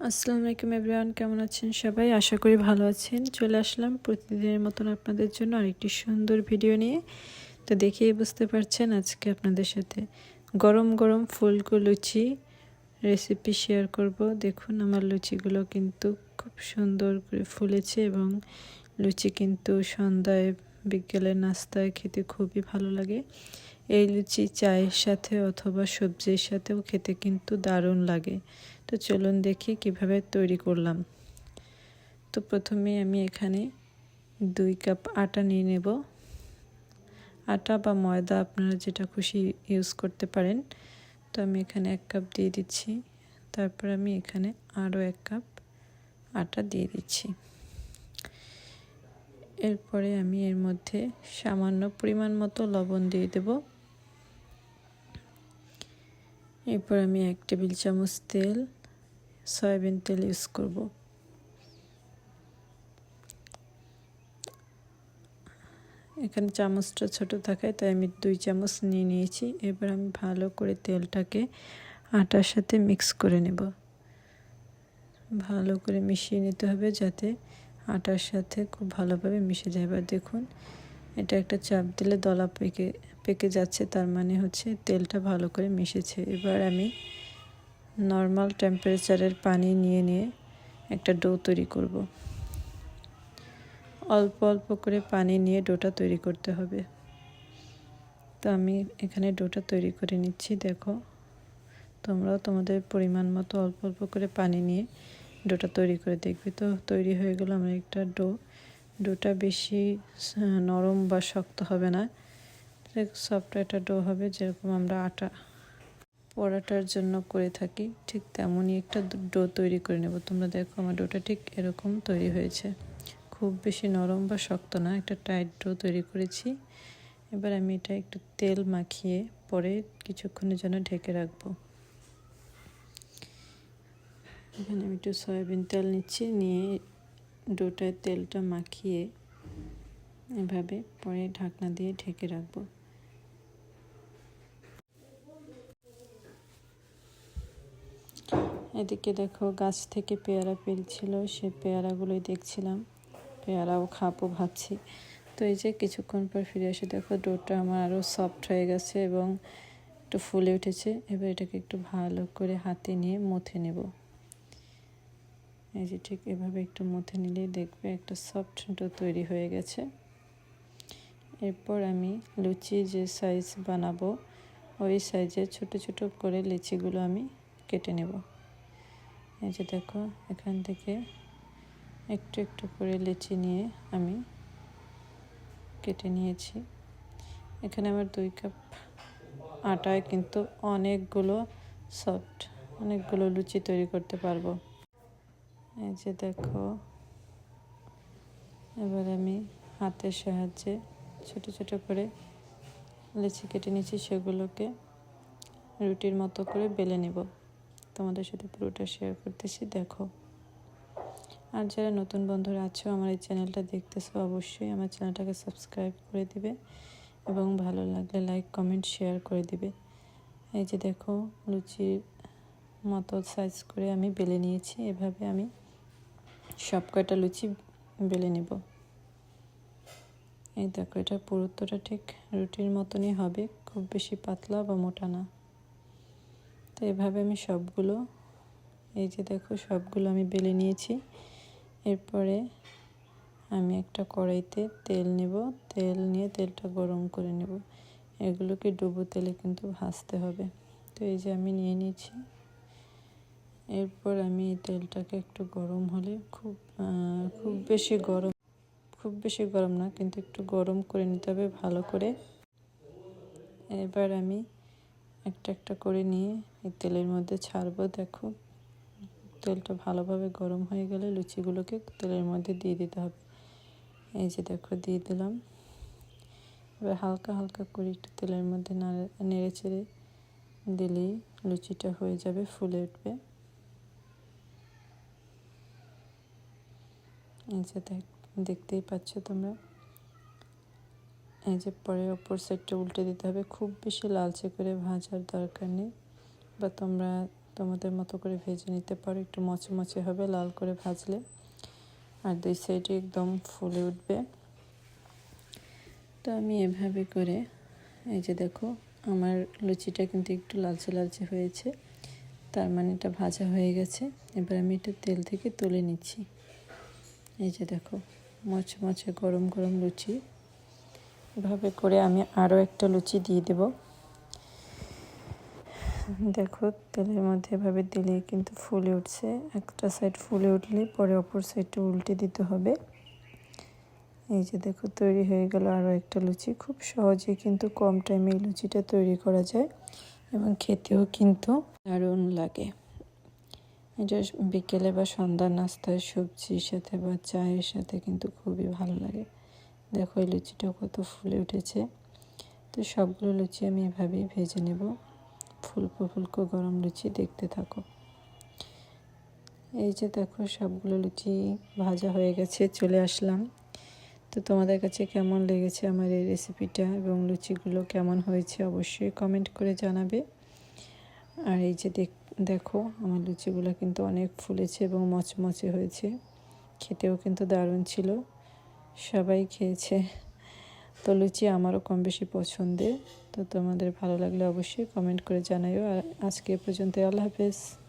আসসালামু আলাইকুম এভরিওয়ান, কেমন আছেন সবাই? আশা করি ভালো আছেন। চলে আসলাম প্রতিদিনের মতন আপনাদের জন্য আরেকটি সুন্দর ভিডিও নিয়ে। তো দেখেই বুঝতে পারছেন আজকে আপনাদের সাথে গরম গরম ফুলকো লুচি রেসিপি শেয়ার করব। দেখুন, আমার লুচিগুলো কিন্তু খুব সুন্দর করে ফুলেছে এবং লুচি কিন্তু সন্ধ্যায় বিকেলের নাস্তায় খেতে খুবই ভালো লাগে। এই লুচি, চায়ের সাথে অথবা সবজির সাথেও খেতে কিন্তু দারুণ লাগে। তো চলুন দেখি কীভাবে তৈরি করলাম। তো প্রথমে আমি এখানে দুই কাপ আটা নিয়ে নেব। আটা বা ময়দা আপনারা যেটা খুশি ইউজ করতে পারেন। তো আমি এখানে এক কাপ দিয়ে দিচ্ছি। তারপর আমি এখানে আরও এক কাপ আটা দিয়ে দিচ্ছি। এরপরে আমি এর মধ্যে সামান্য পরিমাণ মতো লবণ দিয়ে দেব। এরপর আমি এক টেবিল চামচ তেল, সয়াবিন তেল ইউজ করব। এখানে চামচটা ছোট থাকায় তাই আমি দুই চামচ নিয়ে নিয়েছি। এবার আমি ভালো করে তেলটাকে আটার সাথে মিক্স করে নেব। ভালো করে মিশিয়ে নিতে হবে যাতে আটার সাথে খুব ভালোভাবে মিশে যায়। এবার দেখুন, এটা একটা চাপ দিলে দলা পেকে পেকে যাচ্ছে, তার মানে হচ্ছে তেলটা ভালো করে মিশেছে। এবার আমি নর্মাল টেম্পারেচারের পানি নিয়ে নিয়ে একটা ডো তৈরি করব। অল্প অল্প করে পানি নিয়ে ডোটা তৈরি করতে হবে। তো আমি এখানে ডোটা তৈরি করে নিচ্ছি, দেখো। তোমরাও তোমাদের পরিমাণ মতো অল্প অল্প করে পানি নিয়ে ডোটা তৈরি করে দেখবে। তো তৈরি হয়ে গেল আমার একটা ডো। ডোটা বেশি নরম বা শক্ত হবে না। সফট একটা ডো হবে, যেরকম আমরা আটা পরাটার জন্য করে থাকি, ঠিক তেমনই একটা ডো তৈরি করে নেব। তোমরা দেখো আমার ডোটা ঠিক এরকম তৈরি হয়েছে। খুব বেশি নরম বা শক্ত না, একটা টাইট ডো তৈরি করেছি। এবার আমি এটা একটু তেল মাখিয়ে পরে কিছুক্ষণের জন্য ঢেকে রাখব। এখানে আমি একটু সয়াবিন তেল নিচ্ছি, নিয়ে ডোটায় তেলটা মাখিয়ে এভাবে পরে ঢাকনা দিয়ে ঢেকে রাখব। এদিকে দেখো গাছ থেকে পেয়ারা পেলছিল, সে পেয়ারাগুলোই দেখছিলাম। পেয়ারাও খাব ভাবছি। তো এই যে কিছুক্ষণ পর ফিরে এসে দেখো ডোটা আমার আরও সফট হয়ে গেছে এবং একটু ফুলে উঠেছে। এবার এটাকে একটু ভালো করে হাতে নিয়ে মথে নেব। এই যে ঠিক এভাবে একটু মথে নিলেই দেখবে একটা সফট ডো তৈরি হয়ে গেছে। এরপর আমি লুচি যে সাইজ বানাবো, ওই সাইজে ছোট ছোট করে লিচিগুলো আমি কেটে নেব। এই যে দেখো, এখান থেকে একটু একটু করে লিচি নিয়ে আমি কেটে নিয়েছি। এখানে আমার দুই কাপ আটায় কিন্তু অনেকগুলো সফট অনেকগুলো লুচি তৈরি করতে পারব। এই যে দেখো, এবার আমি হাতের সাহায্যে ছোট ছোট করে লিচি কেটে নিয়েছি, সেগুলোকে রুটির মতো করে বেলে নেব। তোমাদের সাথে পুরোটা শেয়ার করতেছি, দেখো। আর যারা নতুন বন্ধুরা আছো, আমার এই চ্যানেলটা দেখতেছো, অবশ্যই আমার চ্যানেলটাকে সাবস্ক্রাইব করে দিবে এবং ভালো লাগলে লাইক কমেন্ট শেয়ার করে দিবে। এই যে দেখো, লুচির মতো সাইজ করে আমি বেলে নিয়েছি, এভাবে আমি সব কয়টা লুচি বেলে নেব? এই দেখো এটা পুরুত্বটা ঠিক রুটির মতনই হবে, খুব বেশি পাতলা বা মোটা না। তো এভাবে আমি সবগুলো, এই যে দেখো, সবগুলো আমি বেলে নিয়েছি। এরপরে আমি একটা কড়াইতে তেল নেব, তেল নিয়ে তেলটা গরম করে নেব। এগুলোকে ডুবো তেলে কিন্তু ভাজতে হবে। তো এই যে আমি নিয়ে নিয়েছি। এরপর আমি এই তেলটাকে একটু গরম হলে খুব খুব বেশি গরম, খুব বেশি গরম না, কিন্তু একটু গরম করে নিতে হবে ভালো করে। এবার আমি একটা একটা করে নিয়ে এই তেলের মধ্যে ছাড়বো, দেখো। তেলটা ভালোভাবে গরম হয়ে গেলে লুচিগুলোকে তেলের মধ্যে দিয়ে দিতে হবে। এই যে দেখো, দিয়ে দিলাম। এবার হালকা হালকা করে একটু তেলের মধ্যে নাড়ে, নেড়ে চেড়ে দিলেই লুচিটা হয়ে যাবে, ফুলে উঠবে। এই যে দেখতেই পাচ্ছ তোমরা। এই যে পরে অপর সাইডটা উল্টে দিতে হবে। খুব বেশি লালচে করে ভাজার দরকার নেই। বা তোমরা তোমাদের মতো করে ভেজে নিতে পারো। একটু মচমচে হবে লাল করে ভাজলে। আর দুই সাইডে একদম ফুলে উঠবে। তো আমি এভাবে করে, এই যে দেখো, আমার লুচিটা কিন্তু একটু লালচে লালচে হয়েছে। তার মানে এটা ভাজা হয়ে গেছে। এবার আমি এটা তেল থেকে তুলে নিচ্ছি। এই যে দেখো, মচমচে গরম গরম লুচি। এভাবে করে আমি আরও একটা লুচি দিয়ে দেব। দেখো, তেলের মধ্যে এভাবে দিলে কিন্তু ফুলে উঠছে। একটা সাইড ফুলে উঠলে পরে অপর সাইডটা উল্টে দিতে হবে। এই যে দেখো, তৈরি হয়ে গেল আরও একটা লুচি। খুব সহজে কিন্তু কম টাইমে এই লুচিটা তৈরি করা যায় এবং খেতেও কিন্তু দারুণ লাগে। এটা বিকেলে বা সন্ধ্যার নাস্তায় সবজির সাথে বা চায়ের সাথে কিন্তু খুবই ভালো লাগে। দেখো এই লুচিটাও কত ফুলে উঠেছে। তো সবগুলো লুচি আমি এভাবেই ভেজে নেব। ফুলকো ফুলকো গরম লুচি দেখতে থাকো। এই যে দেখো সবগুলো লুচি ভাজা হয়ে গেছে, চলে আসলাম। তো তোমাদের কাছে কেমন লেগেছে আমার এই রেসিপিটা এবং লুচিগুলো কেমন হয়েছে অবশ্যই কমেন্ট করে জানাবে। আর এই যে দেখো আমার লুচিগুলো কিন্তু অনেক ফুলেছে এবং মচমচে হয়েছে। খেতেও কিন্তু দারুণ ছিল। সবাই খেয়েছে। তো লুচি আমারও কম বেশি পছন্দের। তো তোমাদের ভালো লাগলে অবশ্যই কমেন্ট করে জানাইও। আর আজকে পর্যন্ত আল্লাহ হাফেজ।